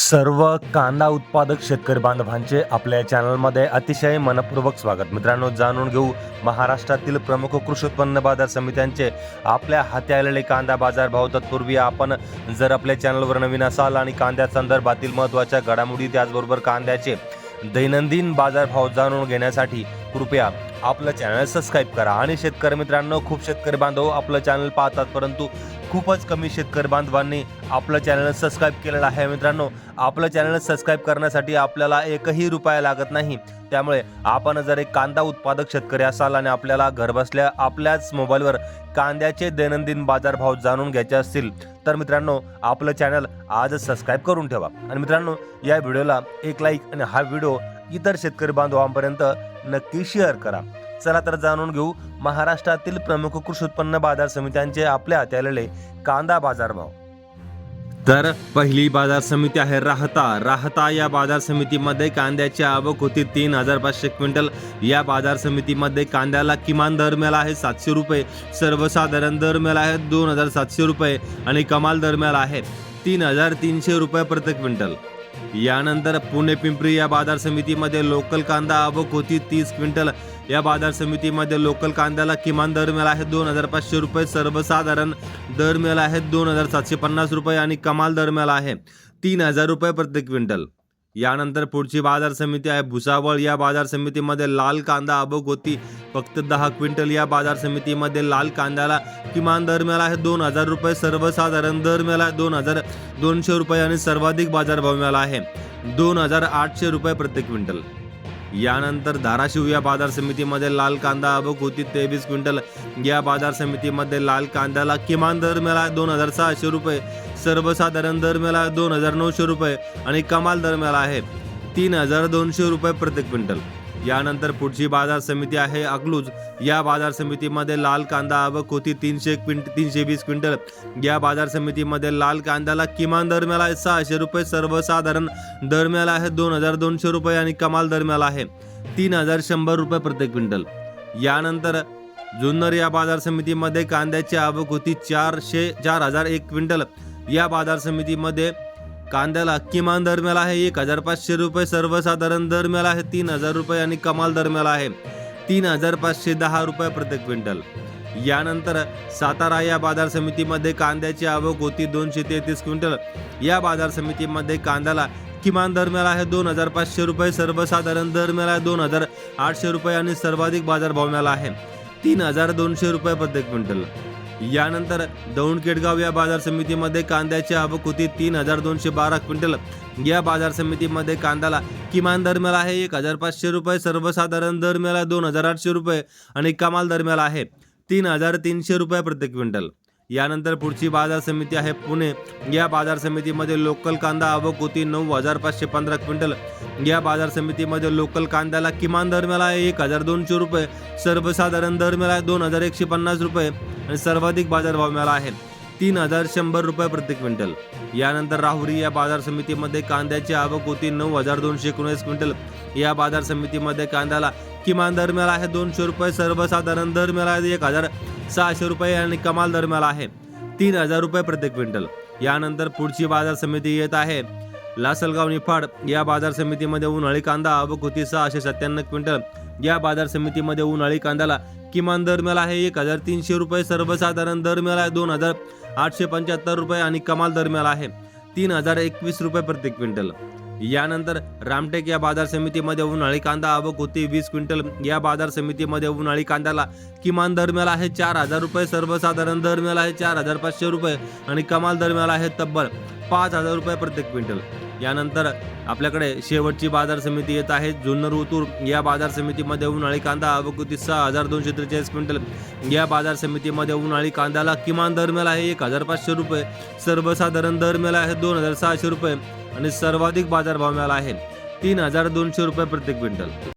सर्व कांदा उत्पादक शेतकरी बांधवांचे आपल्या चॅनलमध्ये अतिशय मनपूर्वक स्वागत. मित्रांनो जाणून घेऊ महाराष्ट्रातील प्रमुख कृषी उत्पन्न बाजार समित्यांचे आपल्या हाती आलेले कांदा बाजार भाव. तत्पूर्वी आपण जर आपल्या चॅनलवर नवीन असाल आणि कांद्या संदर्भातील महत्त्वाच्या घडामोडी त्याचबरोबर कांद्याचे दैनंदिन बाजारभाव जाणून घेण्यासाठी कृपया आपलं चॅनल सबस्क्राईब करा. आणि शेतकरी मित्रांनो खूप शेतकरी बांधव आपलं चॅनल पाहतात परंतु खूपच कमी शेतकरी बांधवांनी आपलं चॅनल सबस्क्राईब केलेलं आहे. मित्रांनो आपलं चॅनल सबस्क्राईब करण्यासाठी आपल्याला एकही रुपया लागत नाही. त्यामुळे आपण जर एक कांदा उत्पादक शेतकरी असाल आणि आपल्याला घरबसल्या आपल्याच मोबाईलवर कांद्याचे दैनंदिन बाजारभाव जाणून घ्यायचे असतील तर मित्रांनो आपलं चॅनल आजच सबस्क्राईब करून ठेवा. आणि मित्रांनो या व्हिडिओला एक लाईक आणि हा व्हिडिओ इतर शेतकरी बांधवांपर्यंत नक्की शेअर करा. चला तर जाणून घेऊ महाराष्ट्रातील प्रमुख कृषी उत्पन्न बाजार समित्यांचे आपल्या हाती आलेले कांदा बाजारभाव तर पहिली बाजार समिती आहे राहता. राहता या बाजार समितीमध्ये कांद्याची आवक होती तीन हजार पाचशे क्विंटल. या बाजार समितीमध्ये कांद्याला किमान दर मिळाला आहे सातशे रुपये. सर्वसाधारण दर मिळाला आहे दोन हजार सातशे रुपये आणि कमाल दर मिळाला आहे तीन हजार तीनशे रुपये प्रति क्विंटल. यानंतर पुणे पिंपरी या बाजार समितीमध्ये लोकल कांदा आवक होती तीस क्विंटल. या बाजार समितीमध्ये लोकल कांद्याला किमान दर मिळाला आहे दोन हजार पाचशे रुपये सर्वसाधारण दर मिळाला आहे दोन हजार सातशे पन्नास रुपये आणि कमाल दर मिळाला आहे तीन हजार रुपये प्रति क्विंटल. यानंतर पुढची बाजार समिती आहे. भुसावळ या बाजार समितीमध्ये लाल कांदा आवक होती. फक्त दहा क्विंटल या बाजार समितीमध्ये लाल कांद्याला किमान दर मिळाला आहे. दोन हजार रुपये सर्वसाधारण दर मिळाला आहे. दोन हजार दोनशे रुपये आणि सर्वाधिक बाजारभाव मिळाला आहे. दोन हजार आठशे रुपये प्रति क्विंटल. यानंतर धाराशिव या बाजार समितीमध्ये लाल कांदा आवक होती. तेवीस क्विंटल या बाजार समितीमध्ये लाल कांद्याला किमान दर मिळाला दोन हजार सहाशे रुपये. सर्वसाधारण दर मिळाला दोन हजार नऊशे रुपये आणि कमाल दर मिळाला आहे. तीन हजार दोनशे रुपये प्रति क्विंटल. यानंतर पुढची बाजार समिती आहे अकलूज. या बाजार समितीमध्ये लाल कांदा आवक होती तीनशे क्विंट तीनशे वीस क्विंटल. या बाजार समितीमध्ये लाल कांद्याला किमान दर मिळाला आहे सहाशे रुपये सर्वसाधारण दर मिळाला आहे दोन हजार दोनशे रुपये आणि कमाल दर मिळाला आहे तीन हजार शंभर रुपये प्रति क्विंटल. यानंतर जुन्नर या बाजार समितीमध्ये कांद्याची आवक होती चारशे चार हजार एक क्विंटल. या बाजार समितीमध्ये कांद्याला किमान दर मिळाला आहे. एक हजार पाचशे रुपये सर्वसाधारण दर मिळाला आहे. तीन हजार रुपये आणि कमाल दर मिळाला आहे. तीन हजार पाचशे दहा रुपये प्रति क्विंटल. यानंतर सातारा या बाजार समितीमध्ये कांद्याची आवक होती दोनशे तेहतीस क्विंटल. या बाजार समितीमध्ये कांद्याला किमान दर मिळाला आहे. दोन हजार पाचशे रुपये सर्वसाधारण दर मिळाला आहे. दोन हजार आठशे रुपये आणि सर्वाधिक बाजारभाव मिळाला आहे. तीन हजार दोनशे रुपये प्रति क्विंटल. यानंतर दौंड केडगाव या बाजार समितीमध्ये कांद्याची आवक होती तीन हजार दोनशे बारा क्विंटल. या बाजार समितीमध्ये कांद्याला किमान दर मिळाला आहे एक हजार पाचशे रुपये सर्वसाधारण दर मिळाला दोन हजार आठशे रुपये आणि कमाल दर मिळाला आहे तीन हजार तीनशे रुपये प्रति क्विंटल. यानंतर पुढची बाजार समिती आहे पुणे. या बाजार समितीमध्ये लोकल कांदा आवक होती नऊ हजार पाचशे पंधरा क्विंटल. या बाजार समितीमध्ये लोकल कांद्याला किमान दर मिळाला आहे एक हजार दोनशे रुपये सर्वसाधारण दर मिळाला आहे दोन हजार एकशे पन्नास रुपये आणि सर्वाधिक बाजारभाव मिळाला आहे. तीन हजार शंभर रुपये प्रति क्विंटल. यानंतर राहुरी या बाजार समितीमध्ये कांद्याची आवक होती नऊ हजार दोनशे एकोणीस क्विंटल. या बाजार समितीमध्ये कांद्याला किमान दर मिळाला आहे दोनशे रुपये सर्वसाधारण दर मिळाला आहे एक हजार सहाशे रुपये आणि कमाल दर मिळाला आहे तीन हजार रुपये प्रति क्विंटल. यानंतर पुढची बाजार समिती येत आहे. लासलगाव निफाड या बाजार समितीमध्ये उन्हाळी कांदा आवक होती सहाशे सत्त्याण्णव क्विंटल. या बाजार समितीमध्ये उन्हाळी कांद्याला किमान दर मिळाला आहे एक हजार तीनशे रुपये सर्वसाधारण दर मिळाला आहे दोन हजार आठशे पंच्याहत्तर रुपये आणि कमाल दर मिळाला आहे तीन हजार एकवीस रुपये प्रति क्विंटल. यानंतर रामटेक या बाजार समितीमध्ये उन्हाळी कांदा आवक होती वीस क्विंटल. या बाजार समितीमध्ये उन्हाळी कांद्याला किमान दर मिळाला आहे चार हजार रुपये सर्वसाधारण दर मिळाला आहे चार हजार पाचशे रुपये आणि कमाल दर मिळाला आहे तब्बल पाच हजार रुपये प्रत्येक क्विंटल. यानंतर आपल्याकडे शेवटची बाजार समिती येत आहे. जुन्नर उतूर या बाजार समितीमध्ये उन्हाळी कांदा अवकृती सहा हजार दोनशे त्रेचाळीस क्विंटल. या बाजार समितीमध्ये उन्हाळी कांद्याला किमान दर मिळाला आहे एक हजार पाचशे रुपये. सर्वसाधारण दर मिळाला आहे दोन हजार सहाशे रुपये. आणि सर्वाधिक बाजारभाव मिळाला आहे तीन हजार दोनशे रुपये प्रति क्विंटल.